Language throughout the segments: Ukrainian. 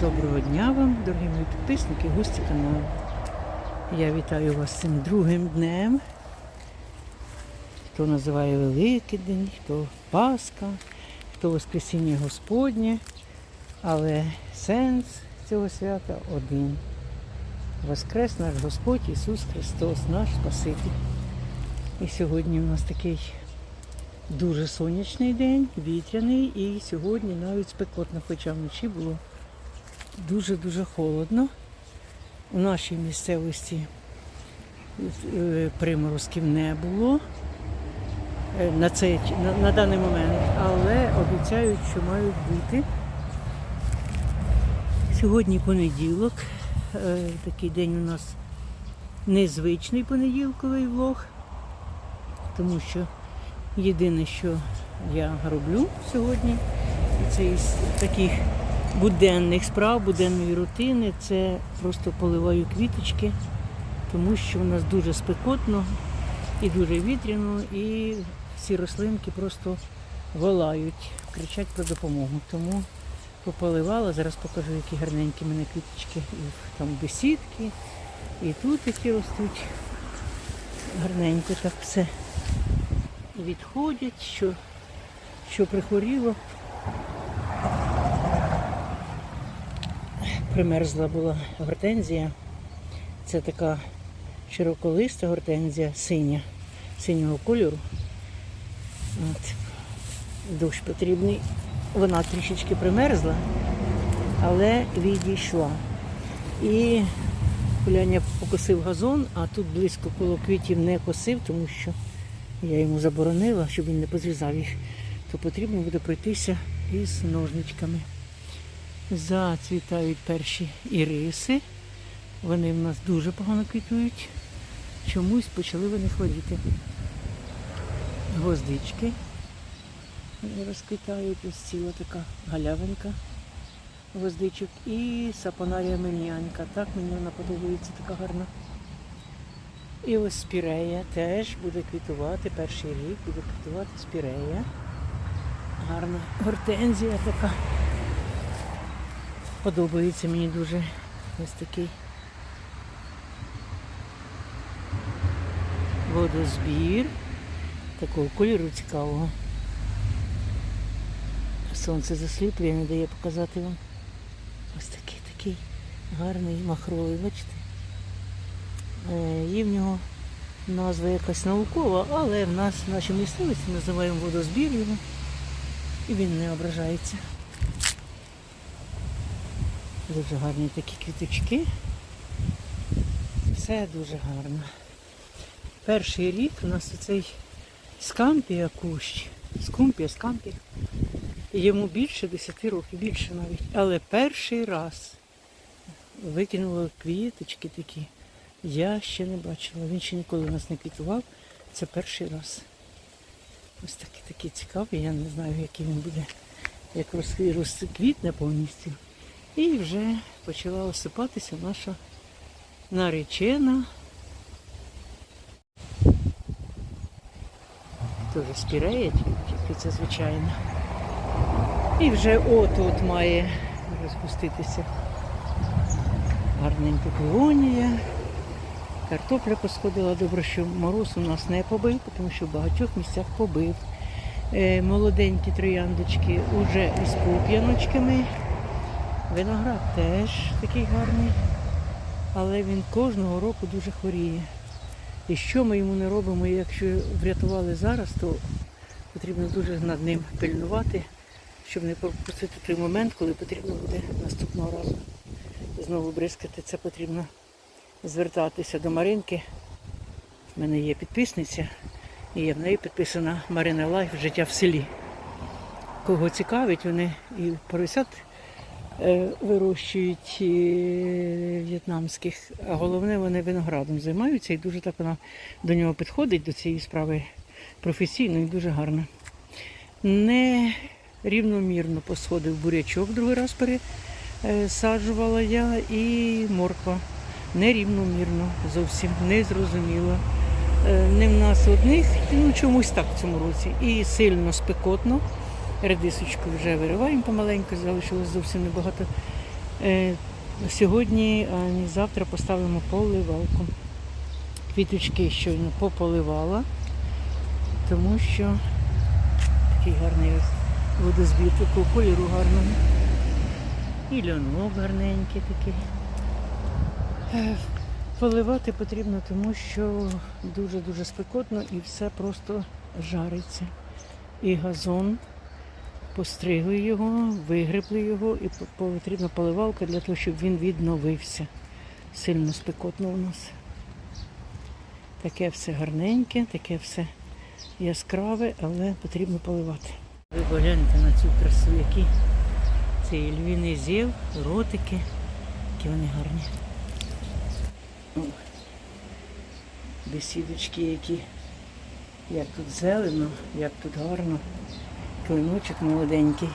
Доброго дня вам, дорогі мої підписники, гості каналу. Я вітаю вас цим другим днем. Хто називає Великий день, хто Пасха, хто Воскресіння Господнє. Але сенс цього свята один. Воскрес наш Господь Ісус Христос, наш Спаситель. І сьогодні у нас такий дуже сонячний день, вітряний, і сьогодні навіть спекотно, хоча вночі було дуже-дуже холодно. У нашій місцевості е, приморозків не було е, на, цей, на, на даний момент, але обіцяють, що мають бути. Сьогодні понеділок, е, такий день у нас незвичний понеділковий влог, тому що єдине, що я роблю сьогодні, це із таких буденних справ, буденної рутини, це просто поливаю квіточки, тому що у нас дуже спекотно і дуже вітряно, і всі рослинки просто волають, кричать про допомогу. Тому пополивала, зараз покажу, які гарненькі в мене квіточки. І там бесідки, і тут які ростуть. Гарненько так все відходять, що, що прихворіло. Примерзла була гортензія. Це така широколиста гортензія, синя, синього кольору. От. Дощ потрібний. Вона трішечки примерзла, але відійшла. І Коляня покосив газон, а тут близько коло квітів не косив, тому що я йому заборонила, щоб він не позрізав їх, то потрібно буде пройтися із ножничками. Зацвітають перші іриси. Вони в нас дуже погано квітують. Чомусь почали вони хворіти. Гвоздички розквітають, ось ціла така галявинка гвоздичок. І сапонарія мельнянка. Так мені вона подобається, така гарна. І ось спірея теж буде квітувати. Перший рік буде квітувати спірея. Гарна гортензія така. Подобається мені дуже ось такий водозбір. Такого кольору цікавого. Сонце засліплює, не дає показати вам. Ось такий такий гарний махровий, бачите? Е, Є в нього назва якась наукова, але в нас в нашій місцевості називаємо водозбір його. І він не ображається. Дуже гарні такі квіточки. Все дуже гарно. Перший рік у нас оцей скампія кущ. Скумпія, скампія. Йому більше 10 років, більше навіть. Але перший раз викинуло квіточки такі. Я ще не бачила. Він ще ніколи нас не квітував. Це перший раз. Ось такий такий цікавий. Я не знаю, який він буде, як роз- розквітне повністю. І вже почала осипатися наша наречена. Теж спіреє, тільки це звичайно. І вже от-от має розпуститися гарненька колонія. Картопля посходила, добре, що мороз у нас не побив, тому що в багатьох місцях побив. Е, молоденькі трояндочки вже із пуп'яночками. Виноград теж такий гарний, але він кожного року дуже хворіє. І що ми йому не робимо, якщо врятували зараз, то потрібно дуже над ним пильнувати, щоб не пропустити той момент, коли потрібно буде наступного разу знову бризкати. Це потрібно звертатися до Маринки. У мене є підписниця, і я в неї підписана Марина Лайф Життя в селі. Кого цікавить, вони і поросят вирощують е, в'єтнамських, а головне вони виноградом займаються і дуже так вона до нього підходить, до цієї справи професійно і дуже гарно. Не рівномірно посходив бурячок, другий раз пересаджувала я і морква. Нерівномірно зовсім не зрозуміло. Е, Не в нас одних, ну чомусь так в цьому році. І сильно спекотно. Редисочку вже вириваємо помаленьку, залишилось зовсім небагато. Е, сьогодні, а завтра поставимо поливалку. Квіточки щойно пополивала, тому що такий гарний водозбір такого кольору гарного. І льонок гарненький такий. Е, Поливати потрібно, тому що дуже-дуже спекотно і все просто жариться. І газон, постригли його, вигребли його, і потрібна поливалка для того, щоб він відновився. Сильно спекотно у нас. Таке все гарненьке, таке все яскраве, але потрібно поливати. Ви погляньте на цю красу, які цей львіний зів, ротики, які вони гарні. Бесідочки, які як тут зелено, як тут гарно. Клиночок молоденький.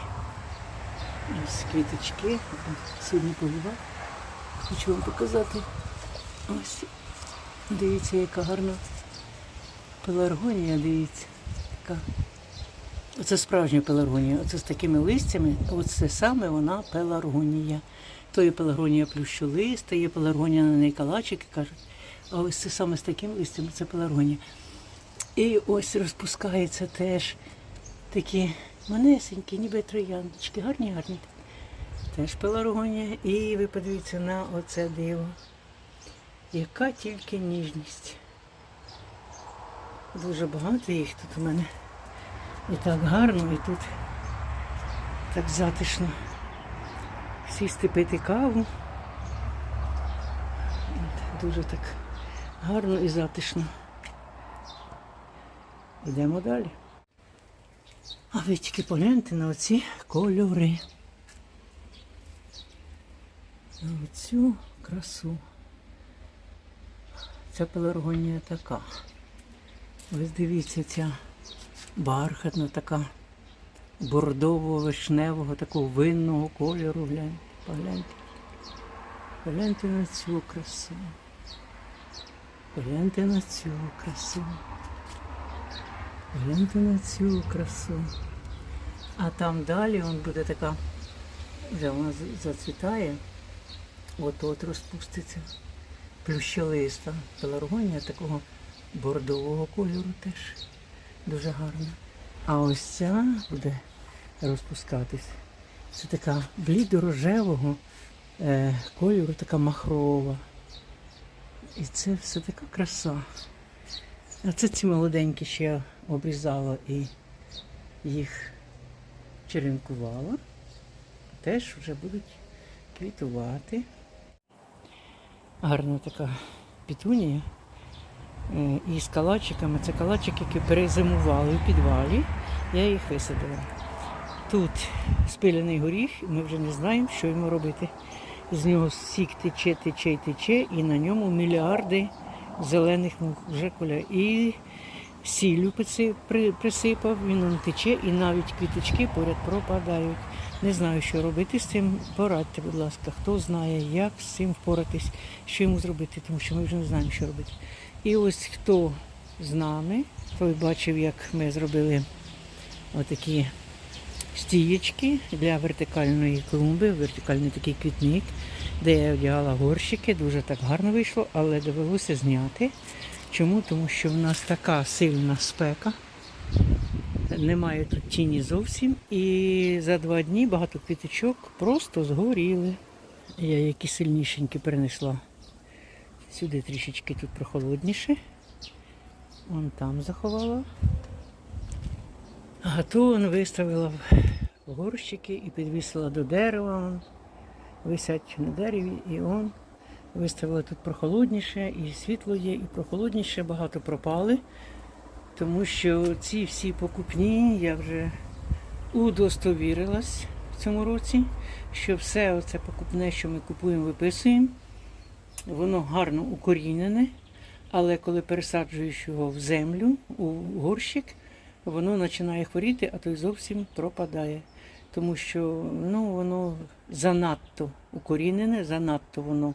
Ось квіточки. Сьогодні поливав. Хочу вам показати. Ось. Дивіться, яка гарна пеларгонія, дивіться. Така. Оце справжня пеларгонія. Оце з такими листями, оце саме вона пеларгонія. То є пеларгонія плющолиста, є пеларгонія на неї калачики кажуть. А ось це саме з таким листям, це пеларгонія. І ось розпускаються теж такі манесенькі, ніби трояндочки, гарні, гарні. Теж пеларгонія. І ви подивіться на оце диво. Яка тільки ніжність. Дуже багато їх тут у мене. І так гарно, і тут так затишно. Сісти пити каву. Дуже так гарно і затишно. Йдемо далі. А ви тільки погляньте на оці кольори. На оцю красу. Ця пеларгонія така. Ось дивіться, ця бархатна така бордово-вишневого, такого винного кольору. Гляньте, погляньте. Погляньте на цю красу. Погляньте на цю красу. Погляньте на цю красу. А там далі он буде така, вже вона зацвітає, от-от розпуститься. Плющолиста. Пеларгонія такого бордового кольору теж дуже гарна. А ось ця буде розпускатись. Це така блідо-рожевого е, кольору, така махрова. І це все така краса. А це ці молоденькі ще обрізала і їх черенкувала. Теж вже будуть квітувати. Гарна така пітунія. Е, І з калачиками. Це калачики, які перезимували в підвалі. Я їх висадила. Тут спилений горіх, ми вже не знаємо, що йому робити. З нього сік тече, тече тече, і на ньому мільярди зелених вже коля. І сіллю присипав, він он тече, і навіть квіточки поряд пропадають. Не знаю, що робити з цим. Порадьте, будь ласка, хто знає, як з цим впоратись, що йому зробити, тому що ми вже не знаємо, що робити. І ось хто з нами, той бачив, як ми зробили отакі стієчки для вертикальної клумби, вертикальний такий квітник, де я одягала горщики. Дуже так гарно вийшло, але довелося зняти. Чому? Тому що в нас така сильна спека. Немає тут тіні зовсім. І за два дні багато квіточок просто згоріли. Я які сильнішенькі перенесла сюди трішечки тут прохолодніше. Вон там заховала. А ту виставила в горщики і підвісила до дерева. Висять на дереві і он виставила тут прохолодніше, і світло є, і прохолодніше, багато пропали. Тому що ці всі покупні я вже удостовірилась в цьому році, що все оце покупне, що ми купуємо, виписуємо, воно гарно укорінене, але коли пересаджуєш його в землю, у горщик, воно починає хворіти, а то й зовсім пропадає. Тому що ну, воно занадто укорінене, занадто воно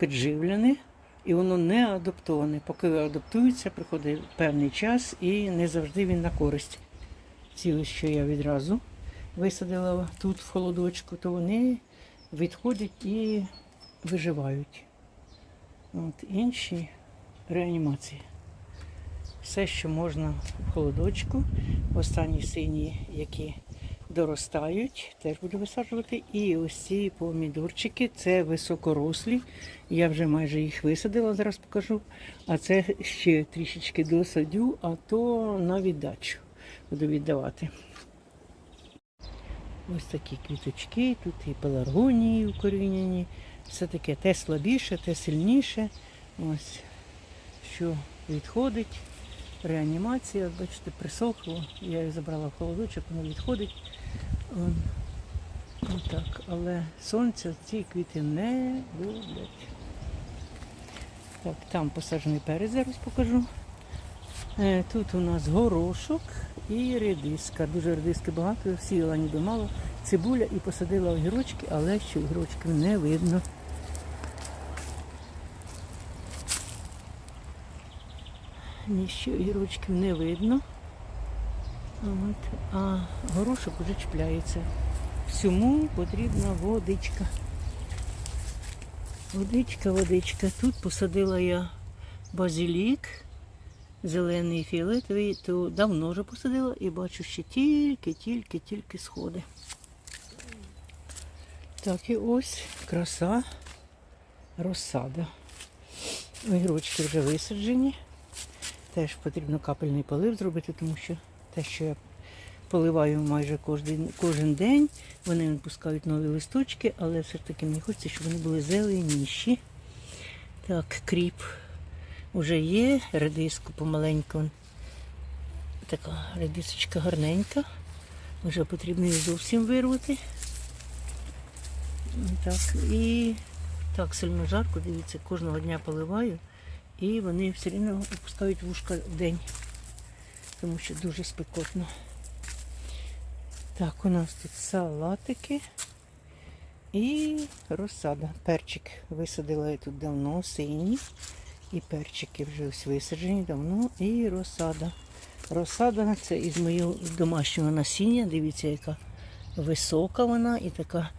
підживлене, і воно не адаптоване. Поки адаптується, приходить певний час і не завжди він на користь. Ці що я відразу висадила тут в холодочку, то вони відходять і виживають. От, інші реанімації. Все, що можна в холодочку. Останні сині, які доростають, теж буду висаджувати. І ось ці помідорчики, це високорослі. Я вже майже їх висадила, зараз покажу. А це ще трішечки досадю, а то на віддачу буду віддавати. Ось такі квіточки, тут і пеларгонії укорінені. Все таке те слабіше, те сильніше. Ось що відходить. Реанімація, бачите, присохло. Я її забрала в холодочок, воно відходить. Ем, Отак. Але сонця ці квіти не люблять. Так, там посаджений перець, зараз покажу. Е, Тут у нас горошок і редиска. Дуже редиски багато, сіяла ніби мало. Цибуля і посадила огірочки, але ще огірочків не видно. Ніщо огірочків не видно. От. А горошок уже чіпляється. Всьому потрібна водичка. Водичка, водичка. Тут посадила я базилік, зелений фіолетовий, то давно вже посадила і бачу, що тільки, тільки, тільки сходи. Так, і ось краса розсада. Огірочки вже висаджені. Теж потрібно капельний полив зробити, тому що те, що я поливаю майже кожен, кожен день, вони випускають нові листочки, але все ж таки мені хочеться, щоб вони були зеленіші. Так, кріп вже є, редиску помаленьку. Така редисочка гарненька. Вже потрібно її зовсім вирвати. Так, і так сильно жарко, дивіться, кожного дня поливаю. І вони все рівно випускають вушка в день, тому що дуже спекотно. Так, у нас тут салатики і розсада. Перчик висадила я тут давно, сині. І перчики вже ось висаджені давно. І розсада. Розсада це із моєго домашнього насіння. Дивіться, яка висока вона і така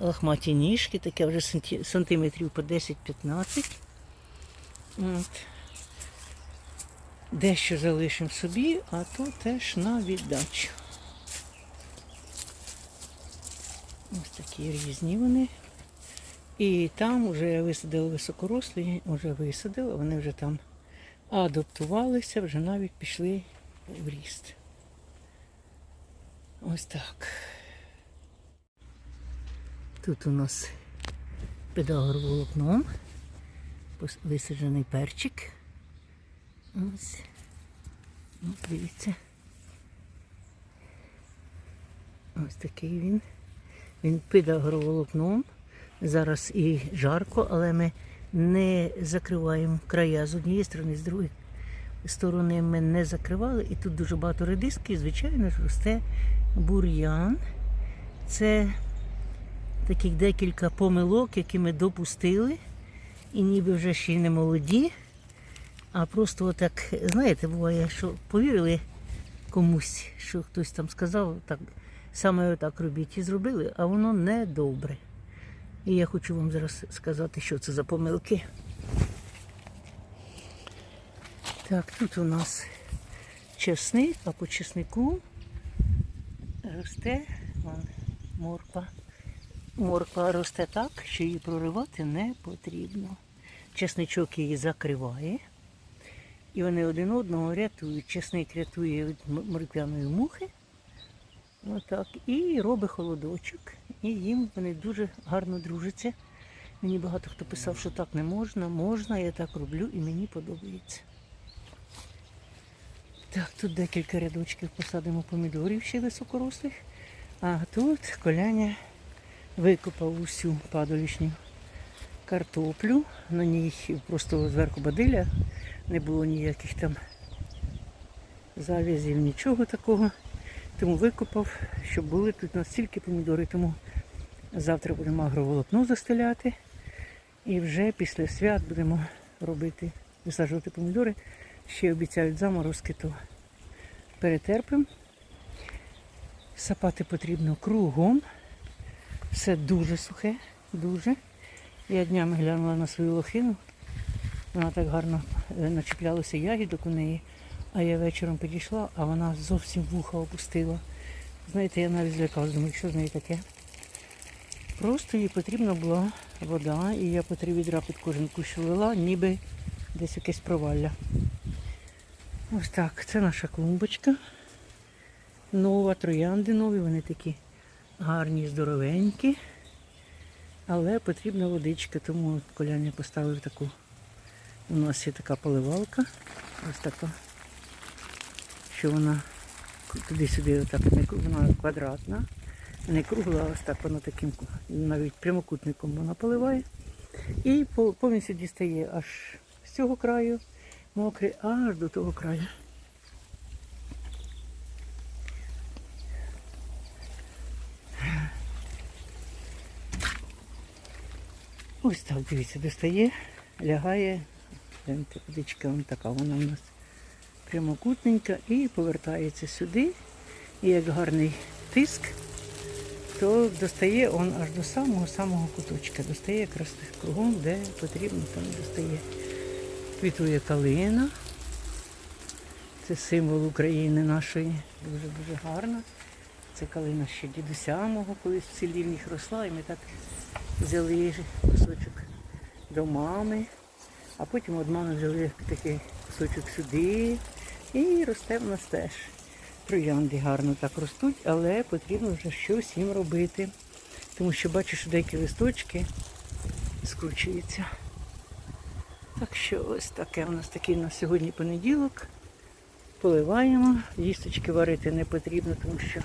лохматі ніжки, таке вже сантиметрів по 10-15. Дещо залишимо собі, а то теж на віддачу. Ось такі різні вони. І там вже я висадила високорослі, вже висадила, вони вже там адаптувалися, вже навіть пішли в ріст. Ось так. Тут у нас педагор волокном, висаджений перчик. Ось. Ось дивіться. Ось такий він. Він під агроволокном. Зараз і жарко, але ми не закриваємо края з однієї сторони, з другої сторони ми не закривали. І тут дуже багато редиски, звичайно ж, росте бур'ян. Це таких декілька помилок, які ми допустили. І ніби вже ще й не молоді. А просто отак, знаєте, буває, що повірили комусь, що хтось там сказав, так саме отак робіть і зробили, а воно не добре. І я хочу вам зараз сказати, що це за помилки. Так, тут у нас чесник, а по чеснику росте вон, морква. Морква росте так, що її проривати не потрібно. Чесничок її закриває. І вони один одного рятують. Чесник рятує від морквяної мухи. Отак. І робить холодочок. І їм вони дуже гарно дружаться. Мені багато хто писав, що так не можна. Можна, я так роблю і мені подобається. Так, тут декілька рядочків посадимо помідорів ще високорослих. А тут коляня викопав усю падолішню картоплю. На ній просто зверху бадиля, не було ніяких там завязів, нічого такого. Тому викопав, щоб були тут настільки помідори. Тому завтра будемо агроволокно застеляти. І вже після свят будемо робити, висаджувати помідори. Ще обіцяють заморозки, то перетерпимо. Сапати потрібно кругом. Все дуже сухе, дуже. Я днями глянула на свою лохину. Вона так гарно е, начіплялася ягідок у неї. А я вечором підійшла, а вона зовсім вуха опустила. Знаєте, я навіть злякалася, думаю, що з нею таке. Просто їй потрібна була вода, і я по три відра під кожен кущ лила, ніби десь якесь провалля. Ось так, це наша клумбочка. Нова, троянди нові, вони такі гарні, здоровенькі. Але потрібна водичка, тому Коляня поставив таку. У нас є така поливалка. Ось така. Що вона туди-сюди отак вона квадратна. Не кругла, а ось так вона таким навіть прямокутником вона поливає. І повністю дістає аж з цього краю мокрий, аж до того краю. Ось так, дивіться, достає, лягає. Гляньте, водичка вон така, вона у нас прямокутненька і повертається сюди. І як гарний тиск, то достає он аж до самого-самого куточка. Достає якраз кругом, де потрібно, там достає. Квітує калина. Це символ України нашої. Дуже-дуже гарна. Це калина ще дідуся мого колись в селі в них росла, і ми так взяли кусочок до мами, а потім від мами взяли такий кусочок сюди і росте в нас теж. Троянди гарно так ростуть, але потрібно вже щось їм робити. Тому що бачу, що деякі листочки скручуються. Так що ось таке у нас такий на сьогодні понеділок. Поливаємо. Їсточки варити не потрібно, тому що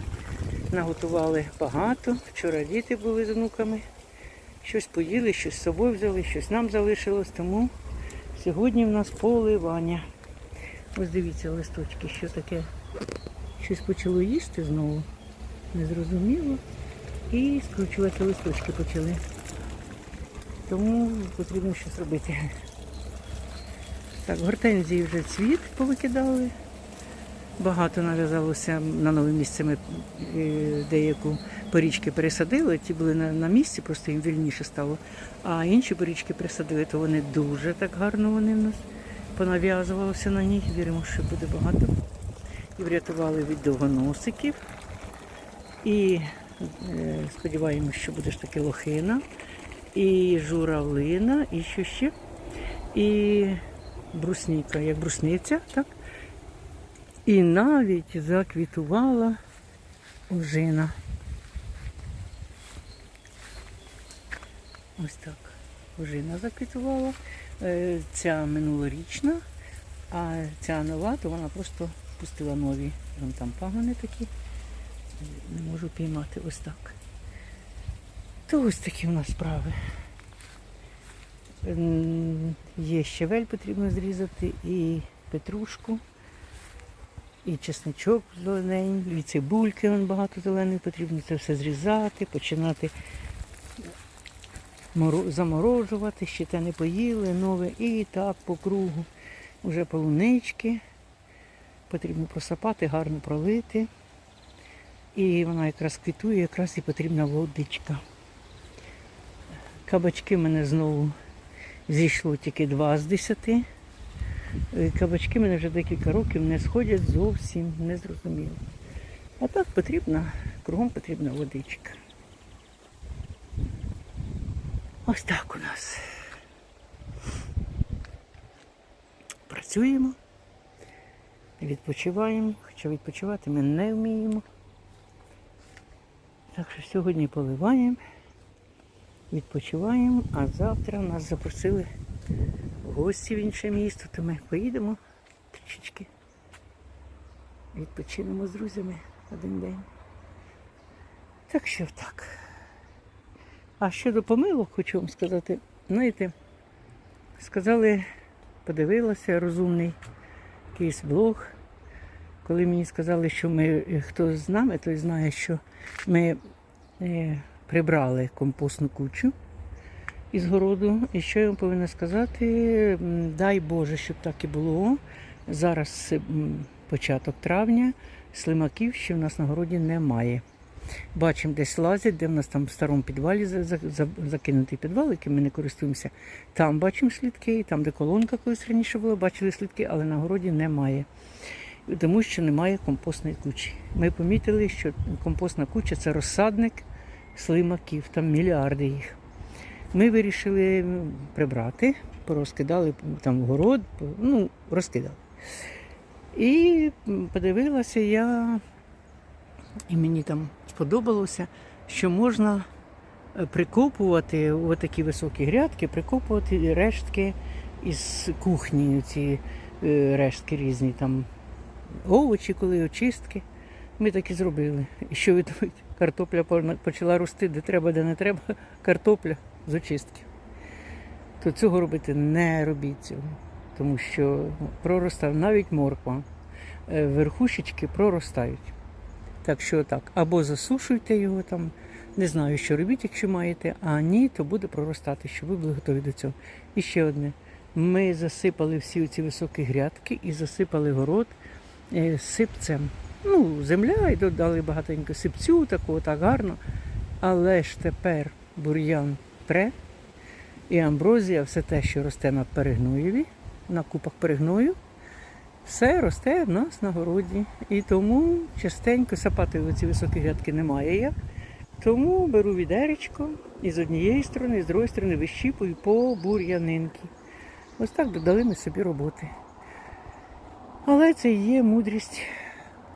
наготували багато. Вчора діти були з внуками. Щось поїли, щось з собою взяли, щось нам залишилось, тому сьогодні в нас поливання. Ось дивіться листочки, що таке. Щось почало їсти знову. Незрозуміло. І скручувати листочки почали. Тому потрібно щось робити. Так, гортензії вже цвіт повикидали. Багато нав'язалося на нове місце. Ми е, деяку порічки пересадили, ті були на, на місці, просто їм вільніше стало. А інші порічки пересадили, то вони дуже так гарно вони в нас понав'язувалися на них. Віримо, що буде багато. І врятували від довгоносиків. І е, сподіваємось, що буде ж таки лохина, і журавлина, і що ще. І брусніка, як брусниця, так? І навіть заквітувала ожина. Ось так. Ожина заквітувала. Е, Ця минулорічна, а ця нова, то вона просто пустила нові. Вон там пагони такі. Не можу піймати ось так. То ось такі у нас справи. Є щавель потрібно зрізати, і петрушку, і чесничок зелененький, і цибульки багато зеленої, потрібно це все зрізати, починати заморожувати, ще те не поїли, нове, і так по кругу. Уже полунички. Потрібно просапати, гарно пролити. І вона якраз квітує, якраз і потрібна водичка. Кабачки в мене знову зійшло тільки два з десяти. Е, Кабачки мене вже декілька років не сходять зовсім незрозуміло. А так потрібна, кругом потрібна водичка. Ось так у нас. Працюємо, відпочиваємо, хоча відпочивати ми не вміємо. Так що сьогодні поливаємо, відпочиваємо, а завтра нас запросили в гості в інше місто, то ми поїдемо трішечки. Відпочинемо з друзями один день. Так що так. А щодо помилок, хочу вам сказати, знаєте, сказали, подивилася розумний якийсь блог, коли мені сказали, що ми, хто з нами, той знає, що ми е, прибрали компостну кучу із городу. І що я вам повинна сказати, дай Боже, щоб так і було. Зараз початок травня, слимаків ще в нас на городі немає. Бачимо, десь лазять, де в нас там в старому підвалі за- за- за- закинутий підвал, яким ми не користуємося. Там бачимо слідки, там, де колонка колись раніше була, бачили слідки, але на городі немає. Тому що немає компостної кучі. Ми помітили, що компостна куча це розсадник слимаків, там мільярди їх. Ми вирішили прибрати, порозкидали там город, ну, розкидали. І подивилася я, і мені там сподобалося, що можна е, прикопувати у такі високі грядки, прикопувати рештки із кухні, ці е, рештки різні, там овочі, коли очистки. Ми так і зробили. І що ви? Картопля почала рости, де треба, де не треба, картопля з очистки. То цього робити не робіть цього, тому що проростав навіть морква, е, верхушечки проростають. Так що так, або засушуйте його там, не знаю, що робіть, якщо маєте, а ні, то буде проростати, щоб ви були готові до цього. І ще одне. Ми засипали всі ці високі грядки і засипали город е, сипцем. Ну, земля і додали багатенько сипцю, такого так гарно. Але ж тепер бур'ян пре, і амброзія, все те, що росте на перегноєві, на купах перегною, все росте в нас на городі. І тому частенько сапати в ці високі грядки немає як. Тому беру відеречко і з однієї сторони, і з другої сторони вищіпую по бур'янинки. Ось так додали ми собі роботи. Але це є мудрість,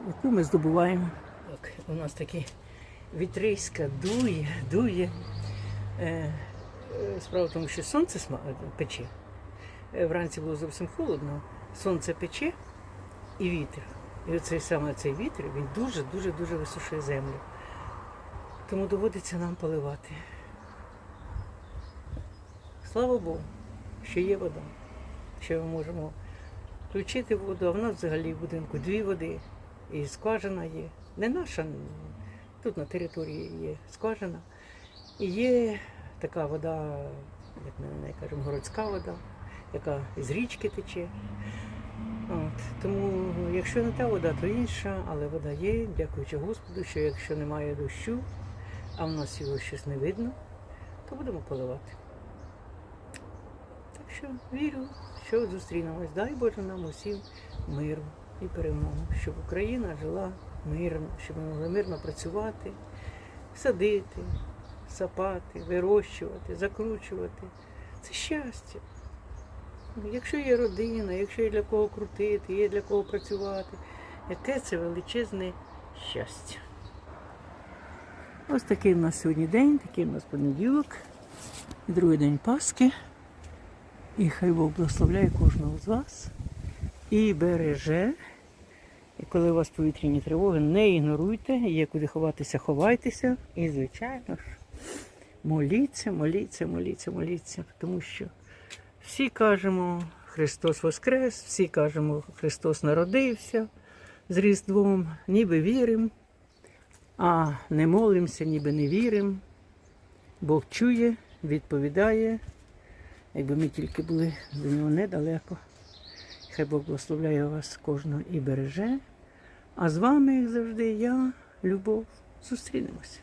яку ми здобуваємо. Так, у нас такі вітриська дує, дує. Е, е, Справа в тому, що сонце пече. Е, Вранці було зовсім холодно, сонце пече і вітер. І оцей саме цей вітер він дуже-дуже дуже висушує землю. Тому доводиться нам поливати. Слава Богу, що є вода, що ми можемо включити воду, а в нас взагалі в будинку дві води. І скважина є. Не наша, тут на території є скважина. І є така вода, як ми кажемо, городська вода, яка з річки тече. От. Тому, якщо не та вода, то інша, але вода є, дякуючи Господу, що якщо немає дощу, а в нас його щось не видно, то будемо поливати. Так що вірю, що зустрінемось. Дай Боже нам усім миру і перемогу, щоб Україна жила мирно, щоб ми могли мирно працювати, садити, сапати, вирощувати, закручувати. Це щастя. Якщо є родина, якщо є для кого крутити, є для кого працювати, яке це величезне щастя. Ось такий в нас сьогодні день, такий в нас понеділок, другий день Пасхи. І хай Бог благословляє кожного з вас і береже. І коли у вас повітряні тривоги, не ігноруйте, є куди ховатися, ховайтеся. І, звичайно ж, моліться, моліться, моліться, моліться. Тому що всі кажемо Христос Воскрес, всі кажемо Христос народився з Різдвом, ніби віримо, а не молимося, ніби не віримо. Бог чує, відповідає. Якби ми тільки були до нього недалеко. Хай Бог благословляє вас кожного і береже. А з вами, як завжди, я, Любов, зустрінемося.